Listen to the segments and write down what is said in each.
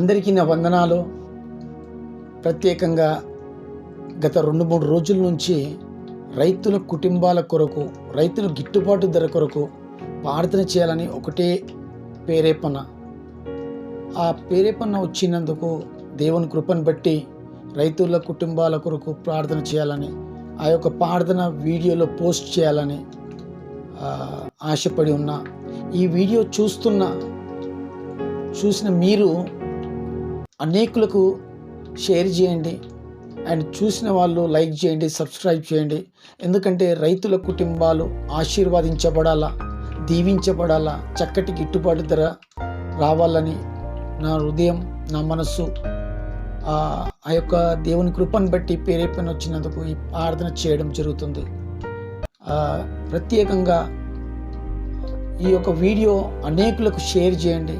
అందరికీ నా వందనాలు. ప్రత్యేకంగా గత రెండు మూడు రోజుల నుంచి రైతుల కుటుంబాల కొరకు రైతుల గిట్టుబాటు ధర కొరకు ప్రార్థన చేయాలని ఒకటే పేరేపన ఆ పేరేపన్న వచ్చినందుకు దేవుని కృపను బట్టి రైతుల కుటుంబాల కొరకు ప్రార్థన చేయాలని ఆ యొక్క ప్రార్థన వీడియోలో పోస్ట్ చేయాలని ఆశపడి ఉన్నా. ఈ వీడియో చూస్తున్న చూసిన మీరు అనేకులకు షేర్ చేయండి అండ్ చూసిన వాళ్ళు లైక్ చేయండి సబ్స్క్రైబ్ చేయండి. ఎందుకంటే రైతుల కుటుంబాలు ఆశీర్వదించబడాలా దీవించబడాలా చక్కటి గిట్టుబాటు ధర రావాలని నా హృదయం నా మనస్సు ఆ యొక్క దేవుని కృపను బట్టి పేరేపని వచ్చినందుకు ఈ ప్రార్థన చేయడం జరుగుతుంది. ప్రత్యేకంగా ఈ యొక్క వీడియో అనేకులకు షేర్ చేయండి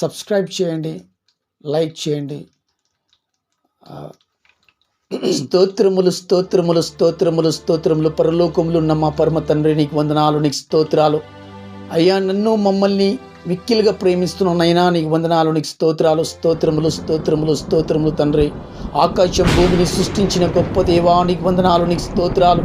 సబ్స్క్రైబ్ చేయండి. లైక్ చేయండి. స్తోత్రములు స్తోత్రములు స్తోత్రములు స్తోత్రములు పరలోకములు ఉన్న మా పరమ తండ్రి నీకు వందనాలు నీకు స్తోత్రాలు. అయ్యా నన్ను మమ్మల్ని మిక్కిలుగా ప్రేమిస్తున్నావు నీకు వందనాలు నీకు స్తోత్రాలు స్తోత్రములు స్తోత్రములు స్తోత్రములు తండ్రి. ఆకాశం భూమిని సృష్టించిన గొప్ప దేవా నీకు వందనాలు నీకు స్తోత్రాలు.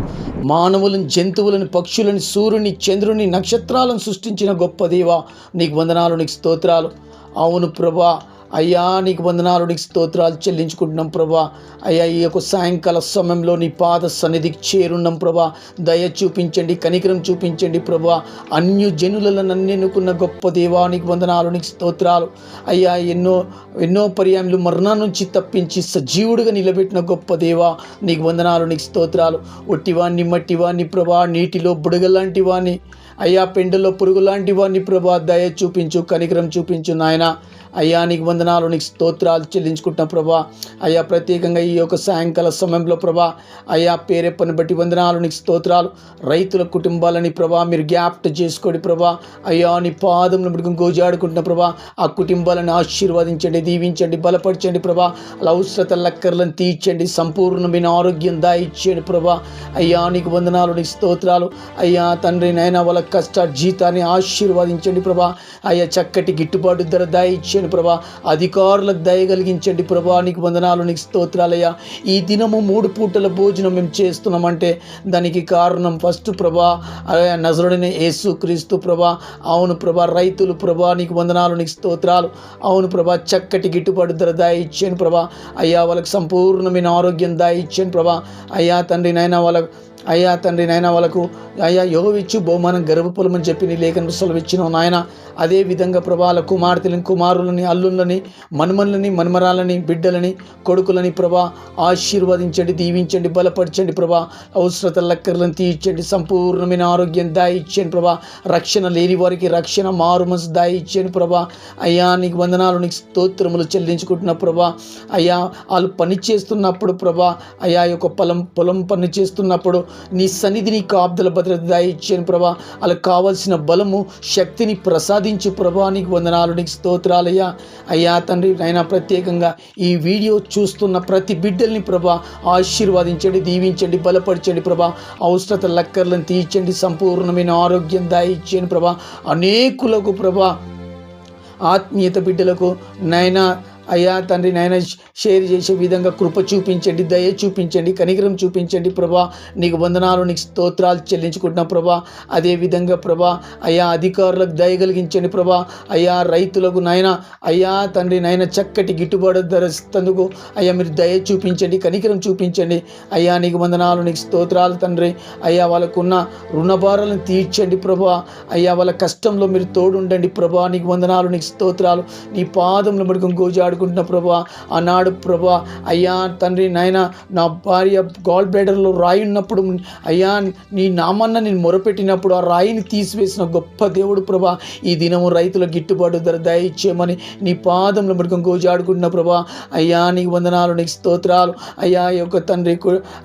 మానవులను జంతువులను పక్షులను సూర్యుని చంద్రుని నక్షత్రాలను సృష్టించిన గొప్ప దేవా నీకు వందనాలు నీకు స్తోత్రాలు. అవును ప్రభా అయ్యా నీకు వందనాలు నీకు స్తోత్రాలు చెల్లించుకుంటున్నాం ప్రభా. అయ్యా ఈ యొక్క సాయంకాల సమయంలో నీ పాద సన్నిధికి చేరున్నాం ప్రభా. దయ చూపించండి కనికరం చూపించండి ప్రభా. అన్యు జనులలో నన్ను ఎన్నుకున్న గొప్ప దేవా నీకు వందనాలు నీకు స్తోత్రాలు. అయ్యా ఎన్నో ఎన్నో పర్యాయములు మరణం నుంచి తప్పించి సజీవుడిగా నిలబెట్టిన గొప్ప దేవా నీకు వందనాలు నీకు స్తోత్రాలు. ఒట్టివాణ్ణి మట్టివాణ్ణి ప్రభా నీటిలో బుడగలాంటి వాణ్ణి. అయ్యా పెండలో పురుగు లాంటి వాణ్ణి ప్రభా దయ చూపించు కనికరం చూపించు నాయన. అయ్యా నీకు వందనాలు నీకు స్తోత్రాలు చెల్లించుకుంటున్నా ప్రభా. అయ్యా ప్రత్యేకంగా ఈ యొక్క సాయంకాల సమయంలో ప్రభా అయ్యా పేరెప్పని బట్టి వందనాలు నీకు స్తోత్రాలు. రైతుల కుటుంబాలని ప్రభా మీరు గ్యాప్ట్ చేసుకోండి ప్రభా. అయ్యా నీ పాదములు గోజాడుకుంటున్న ప్రభా. ఆ కుటుంబాలను ఆశీర్వదించండి దీవించండి బలపరచండి ప్రభా. అలా అవసరత లక్కర్లను తీర్చండి సంపూర్ణమైన ఆరోగ్యం దాయిచ్చేయండి ప్రభా. అయ్యా నీకు వందనాలు నీకు స్తోత్రాలు. అయ్యా తండ్రి నైనా వాళ్ళ కష్ట జీతాన్ని ఆశీర్వదించండి ప్రభా. అయ్యా చక్కటి గిట్టుబాటు ధర దయచేయండి ప్రభా. అధికారులకు దయగలిగించండి ప్రభా. నీకు వందనాలు నీకు స్తోత్రాలయ్యా. ఈ దినము మూడు పూటల భోజనం మేము చేస్తున్నామంటే దానికి కారణం ఫస్ట్ ప్రభా అయ్యా నజరుడిని యేసు క్రీస్తు ప్రభా. అవును ప్రభా రైతులు ప్రభా నీకు వందనాలు నీకు స్తోత్రాలు. అవును ప్రభా చక్కటి గిట్టుబాటు ధర దాయిచ్చాను ప్రభా. అయ్యా వాళ్ళకి సంపూర్ణమైన ఆరోగ్యం దాయిచ్చాను ప్రభా. అయ్యా తండ్రి నాయన వాళ్ళ అయ్యా తండ్రి నాయన వాళ్ళకు అయ్యా యోగవిచ్చు బహుమానం గర్భఫలమని చెప్పి నీ లేఖన సెలవిచ్చినావు నాయన. అదే విధంగా ప్రభా కుమార్తెలని కుమారులని అల్లుళ్ళని మనుమల్ని మనుమరాలని బిడ్డలని కొడుకులని ప్రభా ఆశీర్వదించండి దీవించండి బలపరచండి ప్రభా. అవసరత లక్కర్లను తీర్చండి సంపూర్ణమైన ఆరోగ్యం దాయిచ్చండి ప్రభా. రక్షణ లేని వారికి రక్షణ మారు మనసు దాయిచ్చండి ప్రభా. అయ్యా నీకు వందనాలు నీకు స్తోత్రములు చెల్లించుకుంటున్న ప్రభా. అయ్యా వాళ్ళు పని చేస్తున్నప్పుడు ప్రభా అయ్యా యొక్క పొలం పొలం పని చేస్తున్నప్పుడు నీ సన్నిధిని కాపుదల భద్రత దాయిచ్చాను ప్రభా. వాళ్ళకి కావలసిన బలము శక్తిని ప్రసాదించు ప్రభా. నీకు వందనాలు నీకు స్తోత్రాలయ్యా అయ్యా. తండ్రి నైనా ప్రత్యేకంగా ఈ వీడియో చూస్తున్న ప్రతి బిడ్డల్ని ప్రభా ఆశీర్వదించండి దీవించండి బలపరచండి ప్రభా. అవసరత లక్కర్లను తీర్చండి సంపూర్ణమైన ఆరోగ్యం దాయిచ్చాను ప్రభా. అనేకులకు ప్రభా ఆత్మీయత బిడ్డలకు నైనా అయ్యా తండ్రి నాయన షేర్ చేసే విధంగా కృప చూపించండి దయ చూపించండి కనికరం చూపించండి ప్రభా. నీకు వందనాలు నీకు స్తోత్రాలు చెల్లించుకుంటున్నా ప్రభా. అదేవిధంగా ప్రభా అయ్యా అధికారులకు దయ కలిగించండి ప్రభా. అయ్యా రైతులకు నాయన అయ్యా తండ్రి నాయన చక్కటి గిట్టుబాటు ధర ఇస్తందుకు అయ్యా మీరు దయ చూపించండి కనికరం చూపించండి. అయ్యా నీకు వందనాలు నీకు స్తోత్రాలు తండ్రి. అయ్యా వాళ్ళకున్న రుణభారాలను తీర్చండి ప్రభా. అయ్యా వాళ్ళ కష్టంలో మీరు తోడుండండి ప్రభా. నీకు వందనాలు నీకు స్తోత్రాలు. నీ పాదంలో గోజాడు గోజాడుకుంటున్న ప్రభా ఆనాడు ప్రభా అయ్యా తండ్రి నాయన నా భార్య గాల్ బ్లేడర్లో రాయి ఉన్నప్పుడు అయ్యా నీ నామన్న నేను మొరపెట్టినప్పుడు ఆ రాయిని తీసివేసిన గొప్ప దేవుడు ప్రభా ఈ దినము రైతుల గిట్టుబాటు ధర దయచేయమని నీ పాదంలో మడుకు గోజాడుకుంటున్న ప్రభా అయ్యా నీకు వందనాలు నీకు స్తోత్రాలు. అయ్యా యొక్క తండ్రి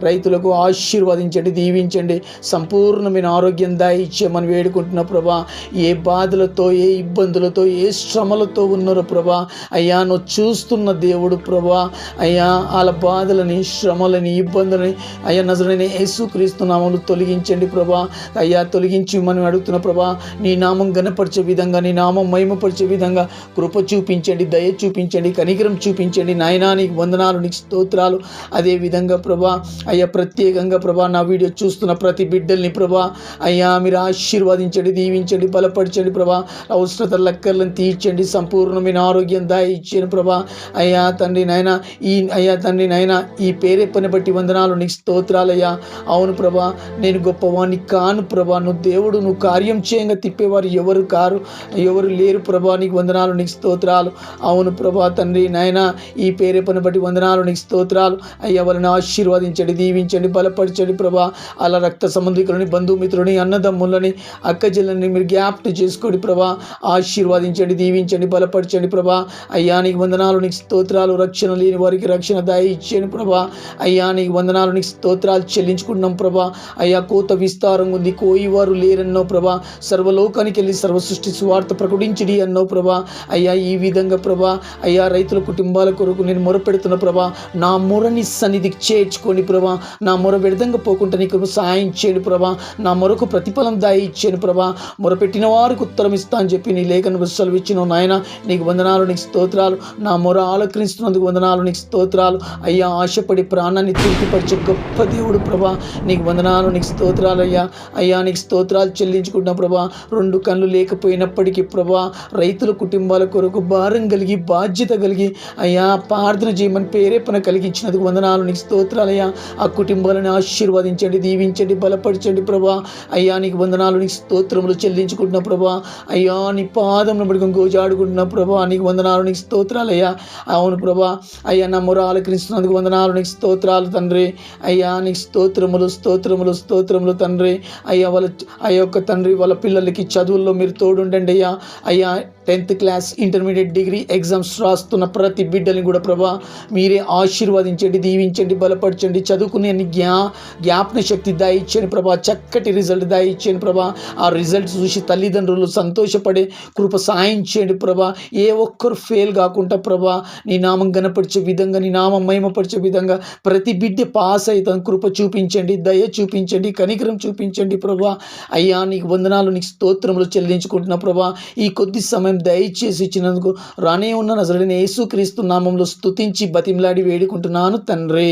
రైతులకు ఆశీర్వదించండి దీవించండి. సంపూర్ణమైన ఆరోగ్యం దాయిచ్చేయమని వేడుకుంటున్న ప్రభా ఏ బాధలతో ఏ ఇబ్బందులతో ఏ శ్రమలతో ఉన్నారో ప్రభా అయ్యా నొచ్చు చూస్తున్న దేవుడు ప్రభా అయ్యా వాళ్ళ బాధలని శ్రమలని ఇబ్బందులని అయ్యా నజరని యేసుక్రీస్తునామలు తొలగించండి ప్రభా. అయ్యా తొలగించి మనం అడుగుతున్న ప్రభా నీ నామం గనపరిచే విధంగా నీ నామం మహిమపరిచే విధంగా కృప చూపించండి దయ చూపించండి కనికరం చూపించండి. నాయనా నీకు వందనాలు నీకు స్తోత్రాలు. అదే విధంగా ప్రభా అయ్యా ప్రత్యేకంగా ప్రభా నా వీడియో చూస్తున్న ప్రతి బిడ్డల్ని ప్రభా అయ్యా మీరు ఆశీర్వదించండి దీవించండి బలపరచండి ప్రభా. అవసరత లక్కర్లను తీర్చండి సంపూర్ణమైన ఆరోగ్యం దాయి ఇచ్చాను ప్రభా. అయ్యా తండ్రి నాయన ఈ అయ్యా తండ్రి నాయన ఈ పేరెప్పని బట్టి వందనాలు నీకు స్తోత్రాలయ్యా. అవును ప్రభా నేను గొప్పవాణ్ణి కాను ప్రభా నువ్వు దేవుడు నువ్వు కార్యం చేయంగా తిప్పేవారు ఎవరు కారు ఎవరు లేరు ప్రభా నీకు వందనాలు నీకు స్తోత్రాలు. అవును ప్రభా తండ్రి నాయన ఈ పేరెప్పని బట్టి వందనాలు నీకు స్తోత్రాలు. అయ్యా వాళ్ళని ఆశీర్వదించండి దీవించండి బలపరచండి ప్రభా అలా రక్త సంబంధికులని బంధుమిత్రుని అన్నదమ్ములని అక్కజల్లని మీరు జ్ఞాపకం చేసుకోండి ప్రభా ఆశీర్వదించండి దీవించండి బలపరచండి ప్రభా అయ్యా నీకు వందనాలు నీకు స్తోత్రాలు రక్షణ లేని వారికి రక్షణ దయ ఇచ్చాను ప్రభా. అయ్యా నీకు వందనాలు నీకు స్తోత్రాలు చెల్లించుకుంటున్నాం ప్రభా. అయ్యా కోత విస్తారం ఉంది కోయి వారు లేరన్నో ప్రభా. సర్వలోకానికి వెళ్ళి సర్వ సృష్టి స్వార్థ ప్రకటించడి అన్నో ప్రభా. అయ్యా ఈ విధంగా ప్రభా. అయ్యా రైతుల కుటుంబాల కొరకు నేను మొరపెడుతున్న ప్రభా. నా మొరని సన్నిధికి చేర్చుకోండి ప్రభా. నా మొర విడదంగా పోకుండా నీకు సాయం చేయండి ప్రభా. నా మొరకు ప్రతిఫలం దాయ ఇచ్చాను ప్రభా. మొరపెట్టిన వారికి ఉత్తరం ఇస్తా అని చెప్పి నీ లేఖను సెలవు ఇచ్చిన నాయన. నీకు వందనాలు నీకు స్తోత్రాలు. నా మొర ఆలకరిస్తున్నందుకు వందనాలు నీకు స్తోత్రాలు. అయ్యా ఆశపడి ప్రాణాన్ని తృప్తిపరిచే గొప్ప దేవుడు ప్రభా. నీకు వందనాలు నీకు స్తోత్రాలు అయ్యా. అయ్యా నీకు స్తోత్రాలు చెల్లించుకుంటున్నా ప్రభా. రెండు కళ్ళు లేకపోయినప్పటికీ ప్రభా రైతుల కుటుంబాల కొరకు భారం కలిగి బాధ్యత కలిగి అయ్యా ప్రార్థన చేయమని ప్రేరేపణ కలిగించినందుకు వందనాలు నీకు స్తోత్రాలయ్యా ఆ కుటుంబాలను ఆశీర్వదించండి దీవించండి బలపరచండి ప్రభా. అయ్యా నీకు వందనాలు నీకు స్తోత్రములు చెల్లించుకుంటున్నా ప్రభా. అయ్యా నీ పాదమును బడిగం గోజాడుకుంటున్నా ప్రభా. నీకు వందనాలు నీకు స్తోత్రాలయ్యా అవును ప్రభా. అయ్యా నా మొర ఆలకరిస్తున్నందుకు వందనాలు. నీకు స్తోత్రాలు తండ్రి. అయ్యా నీకు స్తోత్రములు స్తోత్రములు స్తోత్రములు తండ్రి. అయ్యా వాళ్ళ ఆ యొక్క తండ్రి వాళ్ళ పిల్లలకి చదువుల్లో మీరు తోడుండండి అయ్యా. అయ్యా tenth class intermediate degree exams రాస్తున్న ప్రతి బిడ్డని కూడా ప్రభా మీరే ఆశీర్వదించండి దీవించండి బలపరచండి చదువుకునే జ్ఞా జ్ఞాపన శక్తి దాయిచ్చండి ప్రభా చక్కటి రిజల్ట్ దాయిచ్చండి ప్రభా. ఆ రిజల్ట్ చూసి తల్లిదండ్రులు సంతోషపడే కృప సాయం చేయండి ప్రభా. ఏ ఒక్కరు ఫెయిల్ కాకుండా ప్రభా నీ నామం గనపరిచే విధంగా నీ నామం మహిమపరిచే విధంగా ప్రతి బిడ్డ పాస్ అవుతాను కృప చూపించండి దయ చూపించండి కనికరం చూపించండి ప్రభా. అయ్యా నీకు వందనాలు నీకు స్తోత్రములు చెల్లించుకుంటున్నా ప్రభా. ఈ కొద్ది సమయం దయచేసి ఇచ్చినందుకు రానే ఉన్న నజరడిని యేసుక్రీస్తు నామంలో స్తుతించి బతిమలాడి వేడుకుంటున్నాను తండ్రి.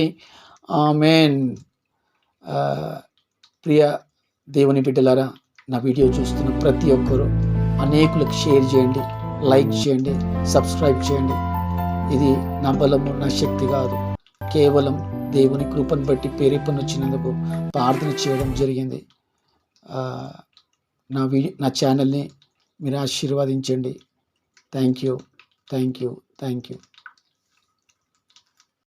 ఆమెన్. ప్రియ దేవుని బిడ్డలారా నా వీడియో చూస్తున్న ప్రతి ఒక్కరూ అనేకులకు షేర్ చేయండి లైక్ చేయండి సబ్స్క్రైబ్ చేయండి. ఇది నా బలము నా శక్తి కాదు. కేవలం దేవుని కృపను బట్టి పేరెప్పని వచ్చినందుకు ప్రార్థన చేయడం జరిగింది. నా వీడియో నా ఛానల్ని మీరు ఆశీర్వదించండి. Thank you thank you thank you